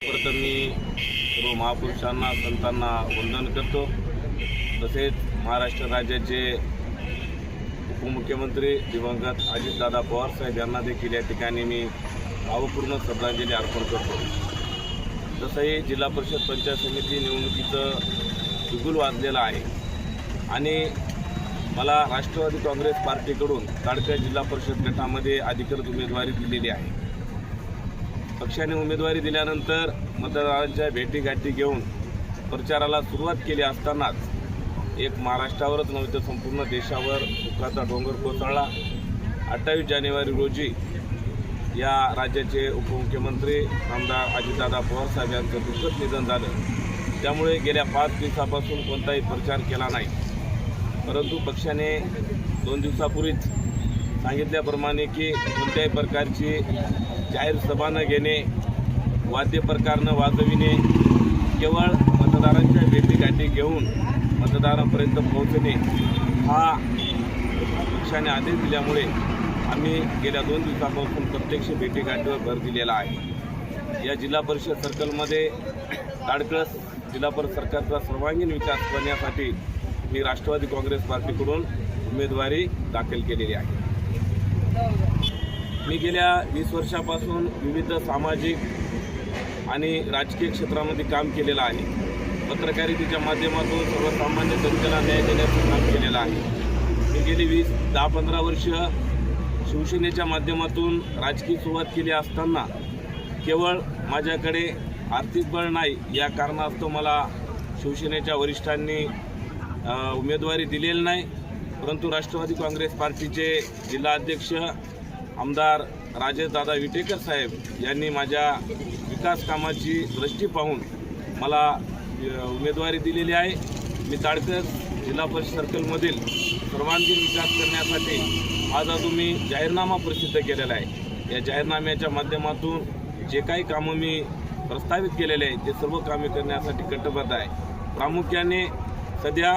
प्रथम मी सर्व महापुरुषांना संतांना वंदन करतो. तसेच महाराष्ट्र राज्याचे उपमुख्यमंत्री दिवंगत अजितदादा पवार साहेब यांना देखील या ठिकाणी मी भावपूर्ण श्रद्धांजली अर्पण करतो. तसंही जिल्हा परिषद पंचायत समिती निवडणुकीचं बिगुल वाजलेलं आहे आणि मला राष्ट्रवादी काँग्रेस पार्टीकडून ताडक्या जिल्हा परिषद गटामध्ये अधिकृत उमेदवारी दिलेली आहे. पक्षाने उमेदवारी दिल्यानंतर मतदारांच्या भेटीगाठी घेऊन प्रचाराला सुरुवात केली असतानाच एक महाराष्ट्रावरच नव्हे तर संपूर्ण देशावर दुःखाचा डोंगर कोसळला. अठ्ठावीस जानेवारी रोजी या राज्याचे उपमुख्यमंत्री आमदार अजितदादा पवारसाहेब यांचं दुःखद निधन झालं. त्यामुळे गेल्या पाच दिवसापासून कोणताही प्रचार केला नाही. परंतु पक्षाने दोन दिवसापूर्वीच सांगितल्याप्रमाणे की कोणत्याही प्रकारची जाहीर सभा न घेणे वाद्य प्रकारनं वाजविणे केवळ मतदारांच्या भेटीगाठी घेऊन मतदारांपर्यंत पोहोचणे हा पक्षाने आदेश दिल्यामुळे आम्ही गेल्या दोन दिवसापासून प्रत्यक्ष भेटीगाठीवर भर दिलेला आहे. या जिल्हा परिषद सर्कलमध्ये ताडकळस जिल्हा परिषद सरकारचा सर्वांगीण विकास करण्यासाठी मी राष्ट्रवादी काँग्रेस पार्टीकडून उमेदवारी दाखल केलेली आहे. मी गेल्या वीस वर्षापासून विविध सामाजिक आणि राजकीय क्षेत्रामध्ये काम केलेलं आहे. पत्रकारितेच्या माध्यमातून सर्वसामान्य जनतेला न्याय देण्याचं काम केलेलं आहे. मी गेली वीस दहा पंधरा वर्ष शिवसेनेच्या माध्यमातून राजकीय सुरुवात केली असताना केवळ माझ्याकडे आर्थिक बळ नाही या कारणास्तव मला शिवसेनेच्या वरिष्ठांनी उमेदवारी दिलेली नाही. परंतु राष्ट्रवादी काँग्रेस पार्टीचे जिल्हा अध्यक्ष आमदार राजेशदादा विटेकर साहेब यांनी माझ्या विकास कामाची दृष्टी पाहून मला उमेदवारी दिलेली आहे. मी ताडकर जिल्हा परिषद सर्कलमधील सर्वांगीण विकास करण्यासाठी आज आज मी जाहीरनामा प्रसिद्ध केलेला आहे. या जाहीरनाम्याच्या माध्यमातून जे काही कामं मी प्रस्तावित केलेले आहे ते सर्व कामे करण्यासाठी कटिबद्ध आहे. प्रामुख्याने सध्या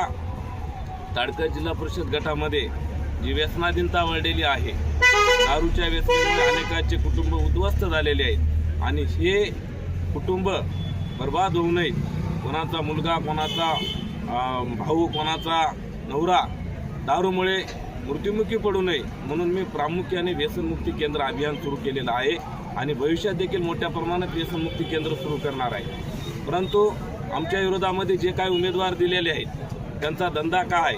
ताडकर जिल्हा परिषद गटामध्ये जी व्यसनाधीनता वाढलेली आहे दारूच्या व्यसनामुळे अनेकांचे कुटुंब उद्ध्वस्त झालेले आहेत. आणि हे कुटुंब बर्बाद होऊ नये. कोणाचा मुलगा कोणाचा भाऊ कोणाचा नवरा दारूमुळे मृत्युमुखी पडू नये. म्हणून मी प्रामुख्याने व्यसनमुक्ती केंद्र अभियान सुरू केलेलं आहे आणि भविष्यात देखील मोठ्या प्रमाणात व्यसनमुक्ती केंद्र सुरू करणार आहे. परंतु आमच्या विरोधामध्ये जे काही उमेदवार दिलेले आहेत त्यांचा धंदा काय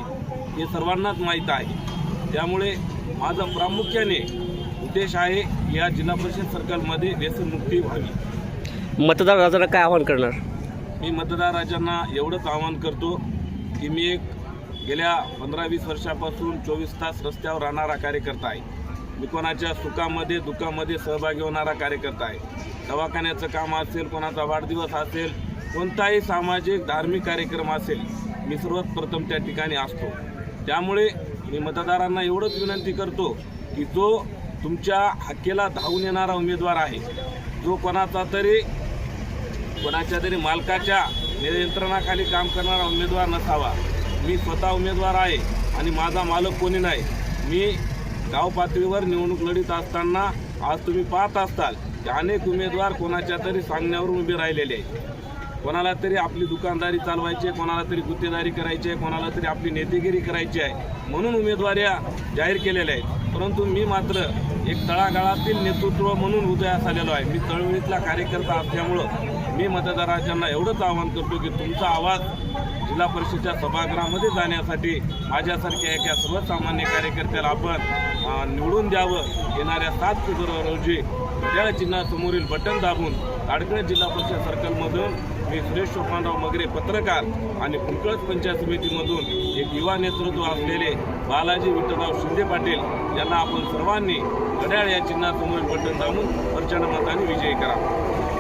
हे सर्वांनाच माहीत आहे. त्यामुळे माझा प्रामुख्याने उद्देश आहे या जिल्हा परिषद सर्कलमध्ये व्यसनमुक्ती व्हावी. मतदार राजांना काय आवाहन करणार? मी मतदार राजांना एवढंच आवाहन करतो की मी एक गेल्या पंधरा वीस वर्षापासून चोवीस तास रस्त्यावर राहणारा कार्यकर्ता आहे. मी कोणाच्या सुखामध्ये दुःखामध्ये सहभागी होणारा कार्यकर्ता आहे. दवाखान्याचं काम असेल कोणाचा वाढदिवस असेल कोणताही सामाजिक धार्मिक कार्यक्रम असेल मी सर्वात प्रथम त्या ठिकाणी असतो. त्यामुळे मी मतदारांना एवढंच विनंती करतो की जो तुमच्या हक्केला धावून येणारा उमेदवार आहे जो कोणाचा तरी कोणाच्या तरी मालकाच्या नियंत्रणाखाली काम करणारा उमेदवार नसावा. मी स्वतः उमेदवार आहे आणि माझा मालक कोणी नाही. मी गाव पातळीवर निवडणूक लढीत असताना आज तुम्ही पाहत असताल की अनेक उमेदवार कोणाच्या तरी सांगण्यावरून उभे राहिलेले आहेत. कोणाला तरी आपली दुकानदारी चालवायची आहे कोणाला तरी गुत्तेदारी करायची आहे कोणाला तरी आपली नेतेगिरी करायची आहे म्हणून उमेदवाऱ्या जाहीर केलेल्या आहेत. परंतु मी मात्र एक तळागाळातील नेतृत्व म्हणून उदयास आलेलो आहे. मी चळवळीतला कार्यकर्ता असल्यामुळं मी मतदारांना एवढंच आवाहन करतो की तुमचा आवाज जिल्हा परिषदेच्या सभागृहामध्ये जाण्यासाठी माझ्यासारख्या एका सर्वसामान्य कार्यकर्त्याला आपण निवडून द्यावं. येणाऱ्या सात फेब्रुवारी रोजी घड्याळ चिन्हासमोरील बटन दाबून ताडकळे जिल्हा परिषद सर्कलमधून मी सुरेश सोपानराव मगरे पत्रकार आणि कुंकळत पंचायत समितीमधून एक युवा नेतृत्व असलेले बालाजी विठ्ठलराव शिंदे पाटील यांना आपण सर्वांनी घड्याळ या चिन्हासमोरील बटन दाबून प्रचंड मताने विजयी करा.